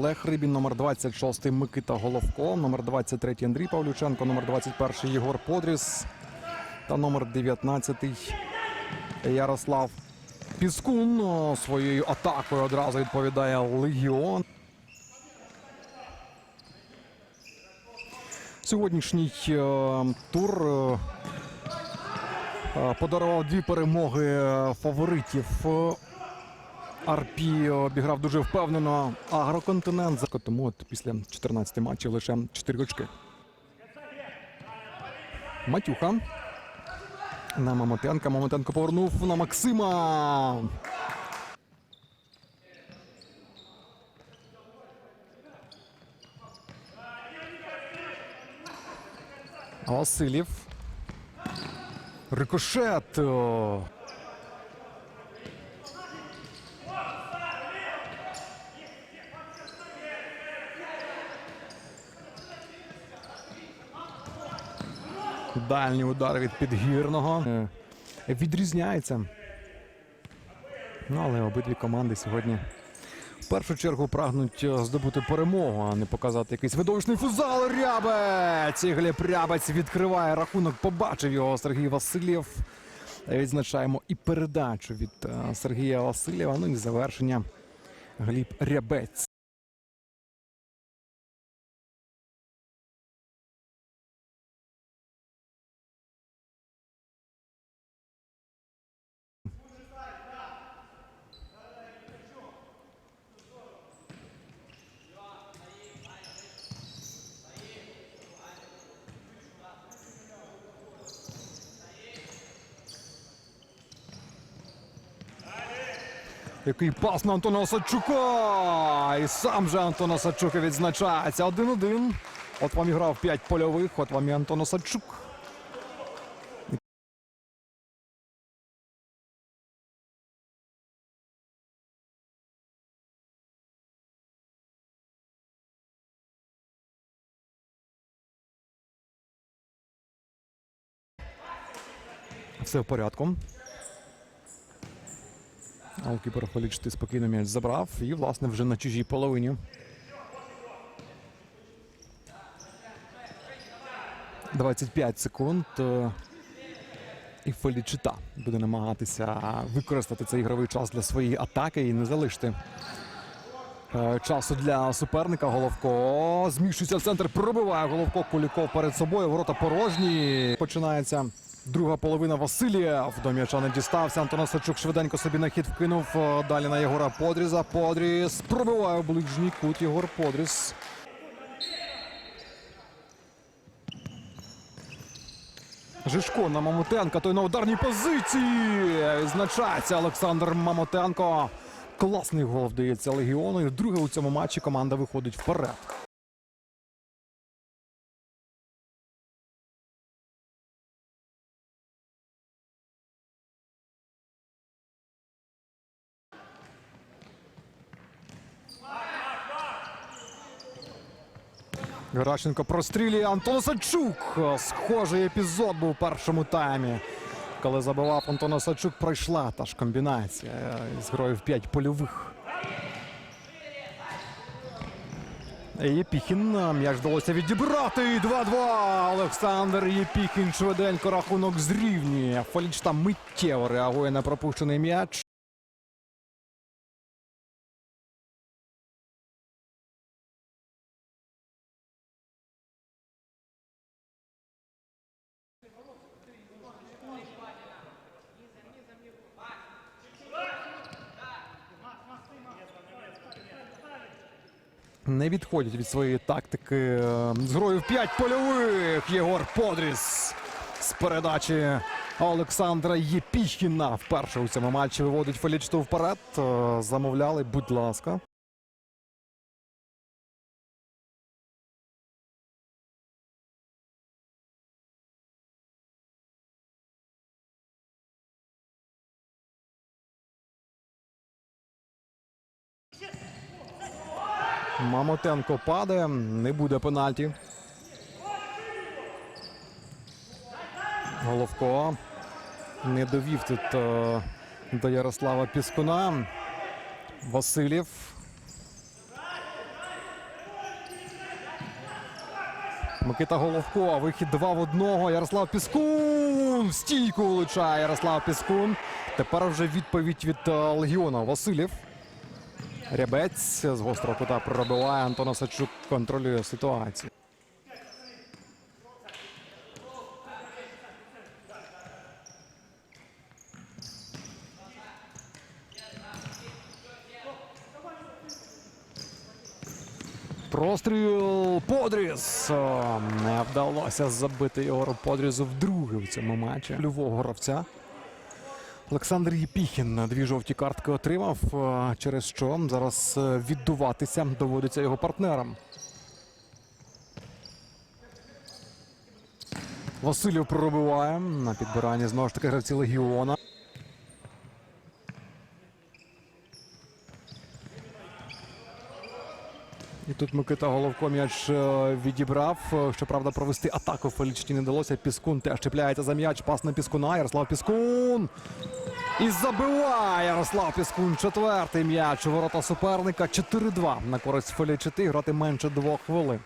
Олег Рибін, номер 26 Микита Головко, номер 23 Андрій Павлюченко, номер 21 Єгор Подріс та номер 19 Ярослав Піскун. Своєю атакою одразу відповідає Легіон. Сьогоднішній е, тур е, е, подарував дві перемоги фаворитів. Арпі обіграв дуже впевнено агроконтинент. Тому от після 14 матчів лише 4 очки. Матюха. На Мамотенка. Мамотенко повернув на Максима. Васильєв. Рикошет. Дальній удар від підгірного. Е, Відрізняється. Ну, але обидві команди сьогодні в першу чергу прагнуть е, здобути перемогу, а не показати якийсь видовищний фузал. Рябець! І Глеб Рябець відкриває рахунок. Побачив його Сергій Васильєв. Відзначаємо і передачу від е, Сергія Васильєва. Ну і завершення Гліб Рябець. Який пас на Антона Осадчука! І сам же Антон Осадчук відзначається. 1-1. От вам і грав 5 польових, от вам і Антон Осадчук. Все в порядку. Голкіпер Фелічти спокійно м'яч забрав і, власне, вже на чужій половині. Двадцять п'ять секунд. е, І Фелічита буде намагатися використати цей ігровий час для своєї атаки і не залишити часу для суперника. Головко зміщується в центр, пробиває Головко Куліков перед собою. Ворота порожні. Починається друга половина Василія. До м'яча не дістався. Антон Осадчук швиденько собі на хід вкинув. Е, Далі на Єгора Подріза. Подріз пробиває ближній кут. Єгор Подріз. Жишко на Мамотенка. Той на ударній позиції. Відзначається Олександр Мамотенко. Класний гол вдається Легіону. І вдруге у цьому матчі команда виходить вперед. Геращенко прострілює Антон Осадчук. Схожий епізод був у першому таймі. Коли забивав Антон Осадчук, пройшла та ж комбінація з героїв 5 польових. Єпіхін. М'яч вдалося відібрати. 2-2. Олександр Єпіхін швиденько рахунок зрівнює. Фаліч там миттєво реагує на пропущений м'яч. Не відходять від своєї тактики. З грою 5 польових. Єгор Подріс з передачі Олександра Єпіхіна вперше у цьому матчі виводить Фелічту вперед. Е, Замовляли, будь ласка. Мамотенко падає. Не буде пенальті. Головко не довів тут е, до Ярослава Піскуна. Васильєв. Микита Головко. Вихід 2 в одного. Ярослав Піскун. Стійку влучає Ярослав Піскун. Тепер вже відповідь від е, Легіона Васильєв. Рябець з гострого кута пробиває. Антон Осадчук контролює ситуацію. Простріл Подріс. Не вдалося забити Єгору Подрізу вдруге в цьому матчі. Львового гравця. Олександр Єпіхін дві жовті картки отримав, через що зараз е, віддуватися доводиться його партнерам. Васильєв пробиває на підбиранні знову ж таки гравці Легіона. І тут Микита Головко м'яч е, відібрав. Е, Щоправда, провести атаку в Фелічні не вдалося. Піскун теж чіпляється за м'яч. Пас на Піскуна. Ярослав Піскун. І забиває Ярослав Піскун. Четвертий м'яч у ворота суперника. 4-2 на користь фолічити Грати менше двох хвилин.